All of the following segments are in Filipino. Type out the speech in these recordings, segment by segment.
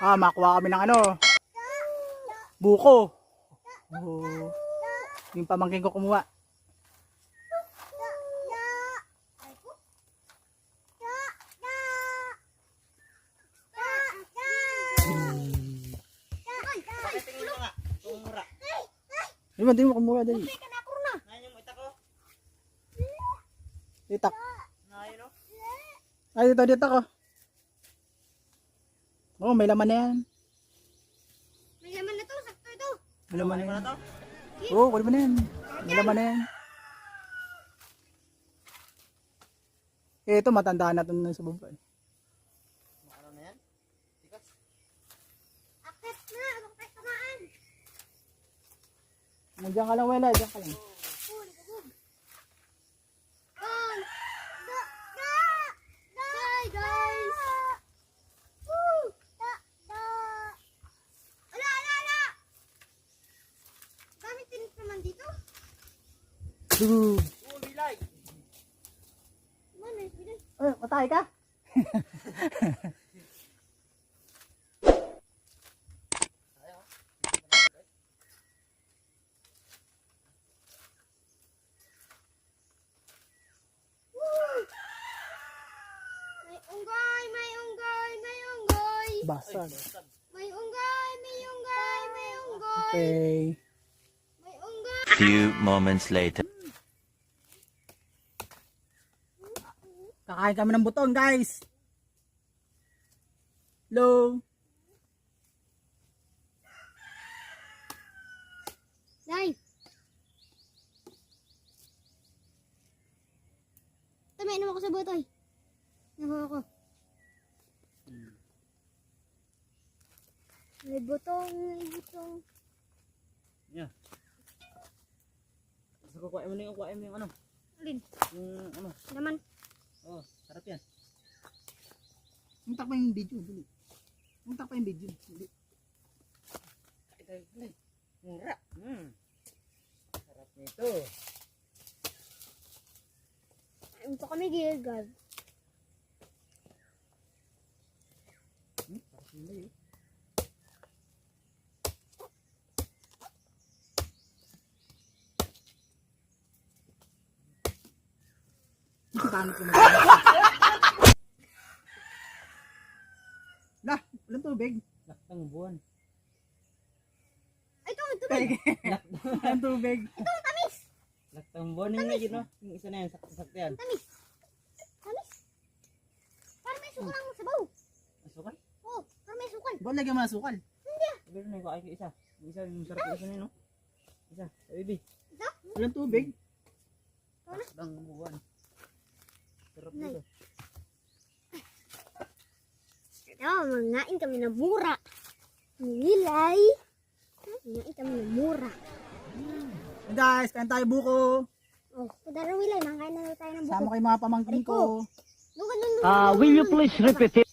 Ah, makuha kami ng ano. Buko. Oh. Yung pamangkin ko kumuha. Di ba, di mo kumuha dali. Itak. Ay, dito, dito ko. Oh, may laman na yan. May laman na to, sakto ito. May laman na yan. Oo, oh, kunin mo na yan. May laman na yan. Eh, ito matanda na ito na sa baba. eh. Akit na, huwag tayo tamaan. Diyan ka lang, Wela. Diyan ka lang. Bilay. Eh, matay ka? Basag. May unggay, may unggay, may unggay. Okay. May unggay. Few moments later. Kakain kami ng butong, guys. Hello. Day. Tama, inom ako sa botoy. Nakuha ko. May butong, may butong. Gusto ko kuhain mo na yung kuhain mo yung ano. Alin? Yung ano. Naman. Oh, sarap yan. Muntak pa yung video. Dali. Muntak pa yung video. Dali. Mura. Hmm. Sarap nito. Ito kami gilgad. Hmm, sarap nila yun. Pangit ko na. Lah, walang tubig. Laktang buwan. Ay, ito, ito. Ito, Walang tubig. tamis. Laktang buwan yung yun, no? Yung isa na yan, sakto-sakto yan. Tamis. Tamis. Parang may sukal ang sabaw. Masukan? Oo, parang may sukal. Lagyan mo ng sukal? Pero na yung kuhain ko isa. Yung isa, yung sarap isa na yun, no? Isa, sa baby. Ito? Walang tubig. Laktang buwan. Sarap nito. Ito, mangain kami ng mura. Nilay. Mangain kami ng mura. Hey guys, kain tayo buko. Oh, padara wilay, mangain na tayo ng buko. Sama kay mga pamangkin ko. Lugad. Uh, will you please repeat it?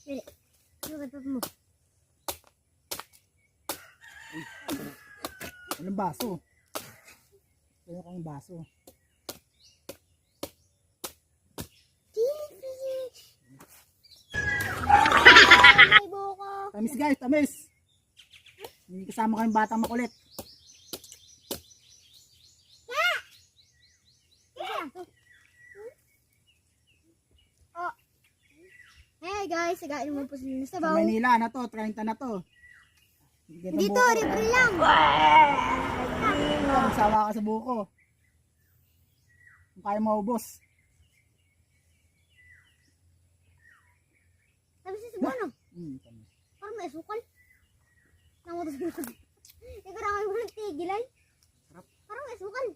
Walang baso. Kaya kang baso. Tamis guys, tamis. May kasama kayong batang makulit. Hey guys, sagain mo po sila sa Sa baw. Maynila na to, 30 na to. Dito, libre lang. Magsawa ka sa buko. Kung kaya maubos. Sabi si Subono, Hmm, tamis. May sukal. Namutos ko na. Ikaw na kayo ng tigilay. Parang may sukal.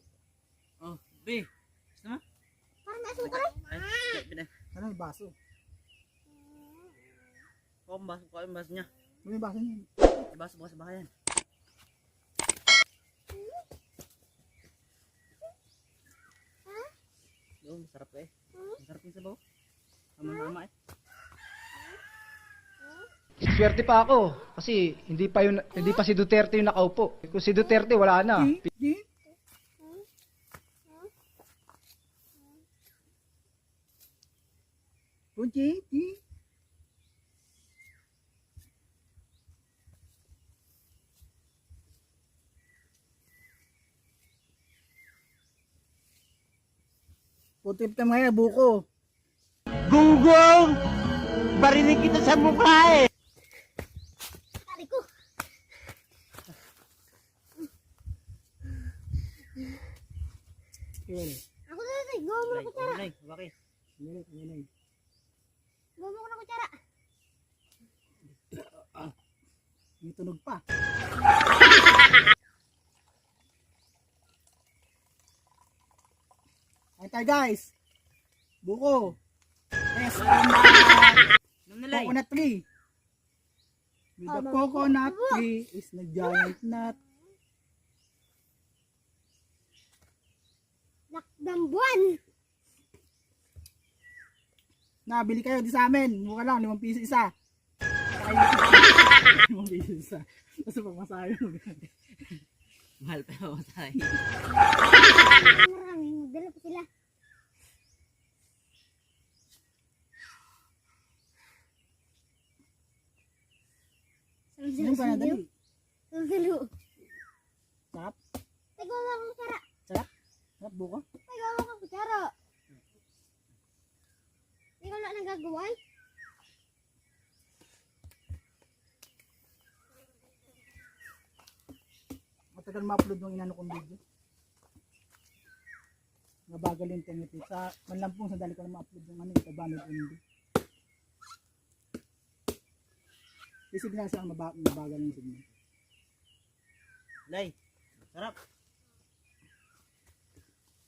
Oh, B. Gusto mo? Parang may sukal. Ay, ay, pinay. Ano may baso? Kuha ang baso, kuha ang baso niya. May baso niyan. May baso bukas sa bahayan. Doon, masarap eh. Masarap yung sabaw. Tama-tama eh. Swerte pa ako kasi hindi pa yun, hindi pa si Duterte yung nakaupo. Kung si Duterte wala na. Punti, Putip na mga buko. Gunggong! Barinig kita sa mukha eh! Yun. Ako na natin. Gawa mo ng kutsara. Nay, bakit? Yun, yun, yun. Gawa mo ng kutsara. May tunog pa. Ay tayo guys. Buko. Yes, coconut tree. With the coconut tree is the giant nut. Nakdambuan. Nabili kayo di sa amin. Mukha lang, limang piso isa. Limang piso isa. Tapos pagmasahe mo. Mahal pa tayo. Marami. Magdala pa sila. Ano ba na dali? Salo. Sarap? Ay, gawa mo ng kutsara. Sarap? Sarap buko? Ay, gawa mo ng kutsara. Hindi ko na nagagawa. Matagal ma-upload yung inano kong video. Nabagal yung internet. eh. Sa manlampong sandali ko na ma-upload yung ano, ito banner hindi. Kasi binasa ang naba- nabagal yung signal. Lay. Sarap. Ano, ano, ano, ano? Ano? Iwan mo sa akin. Oo.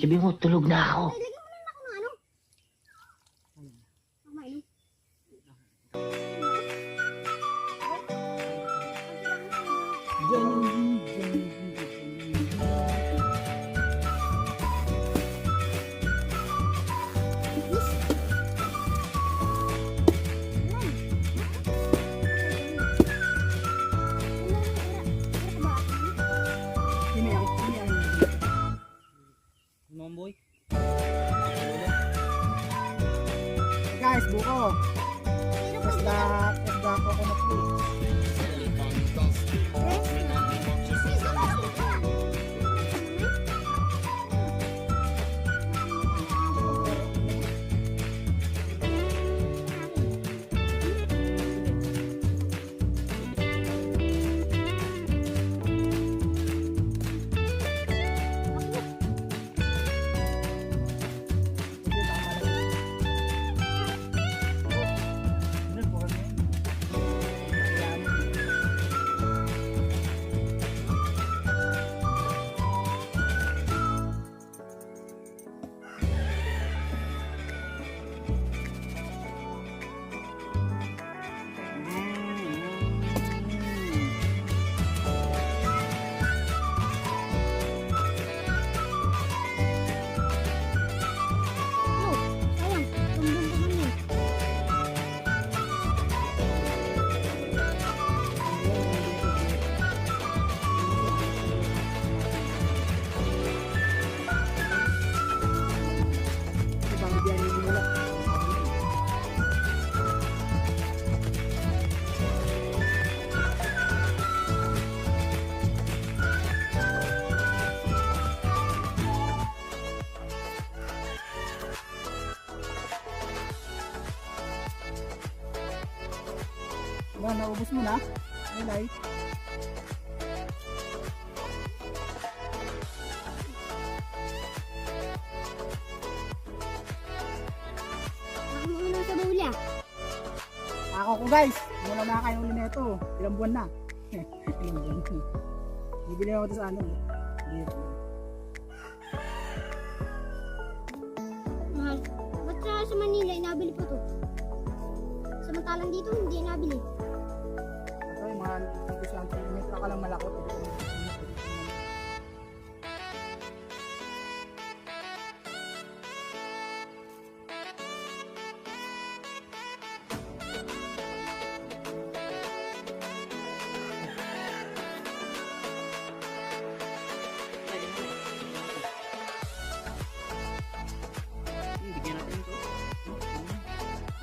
Sabi mo, tulog na ako. নব্বই Wala, naubos mo na. Nilay. Ako ko guys, muna na kayo ulit nito. Ilang buwan na. Ilang buwan na. Bibili ako ito sa ano. Dito. Mahal. Ba't sa, sa Manila inabili po to? Samantalang dito hindi inabili. Yung mga dito sa metro ka lang malakot.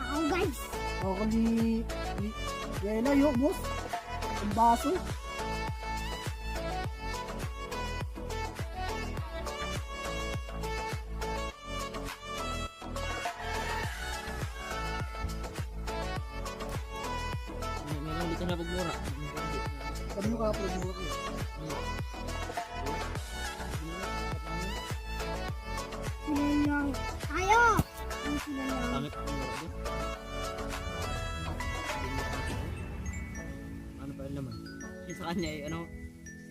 Ako guys. Ako ni, ni Wala yun, boss. Ang baso. May may lang dito na pagmura. Sabi mo ka-upload mo Ano naman? Yung sa kanya eh, ano,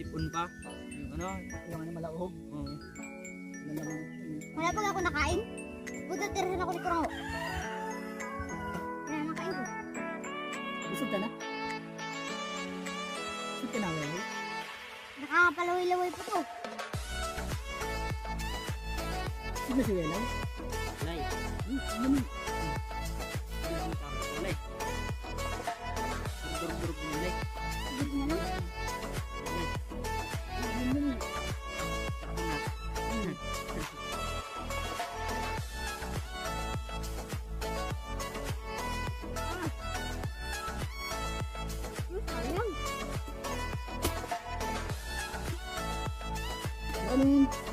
sipon pa. Yung ano, yung ano malauhog? oo. Wala naman. Wala pag ako nakain. Buta tirahan ako ni Kuro. Kaya nakain ko. Busog ka na? Busog ka na, Wele? Nakakapalaway-laway pa to. Sino si Wele? Lay. Hmm, ano lay. Durug-durug mo, lay. Ano sayang.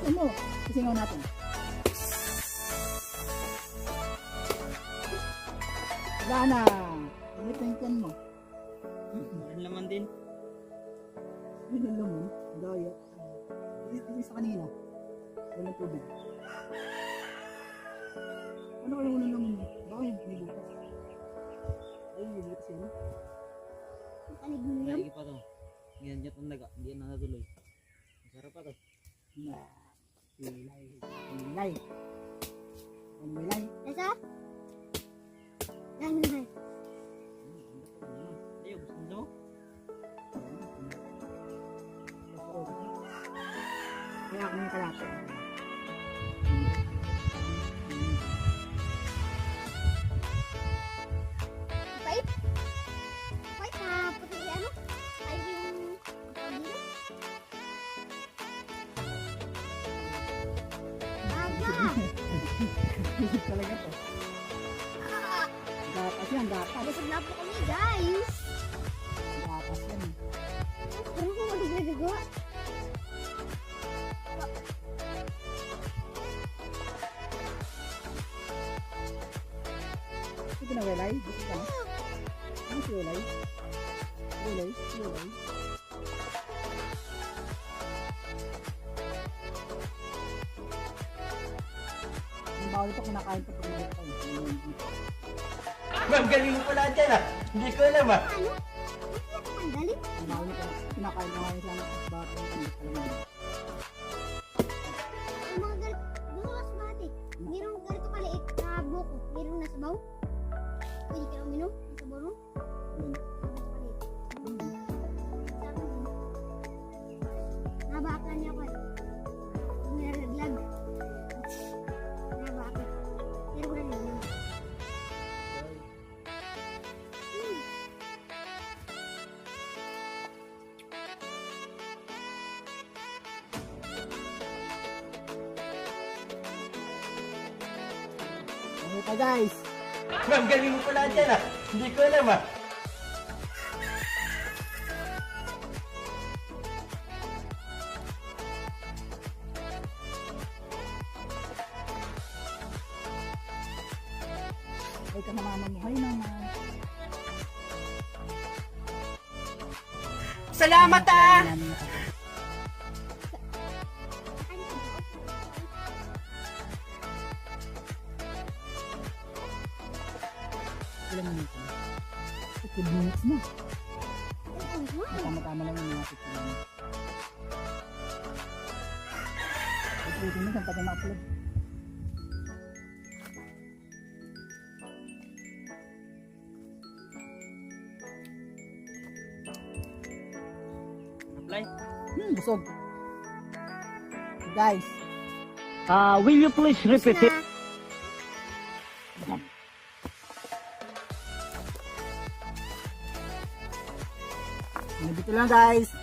Ano? Kasingaw natin. Wala na. Isa isa kanina. Walang tubig. Ano kaya walang laman mo? Baka yung may butas. Ay, may butas yan. Ang tanig mo yun. Lagi pa to. Ganyan dyan ang daga. Hindi yan natuloy. Masarap pa to. Na. Pilay. Pilay. Pilay. Esa? Yan, yan, yan. Kaya ako yung? Aga! Talaga. Ah, Gatas yan, gatas. Na po kami guys! Gatas yan. Ano kung ano? Welay. Gusto ka na? Ano si welay? Welay? Welay? Yung bawal ito kinakain pa pag ulit pa. Ma'am, galing mo pala dyan ah. Hindi ko alam ah. Ano? Hindi ako tanggalin. Yung bawal ito kinakain na ngayon sana sa bata. Alam mo. Mga galit, gusto ka sa batik. Mayroong ganito kaliit na buko. Mayroong nasa baw. Pwede ka uminom. Yun. Sabi mo. Nabaklan niya ako. Nilaglag. Nabaklan. Pero ko na. Ano ka guys? Ma'am, galing mo pala dyan ah. Hindi ko alam ah. Ay ka namamamuhay naman. Salamat ah! Namin na 15 minutes na. Tama-tama lang yung mga 15 minutes. Ito na, saan pa tayo ma-upload? Apply. Hmm, busog. Guys, Ah, will you please repeat it? Lang guys.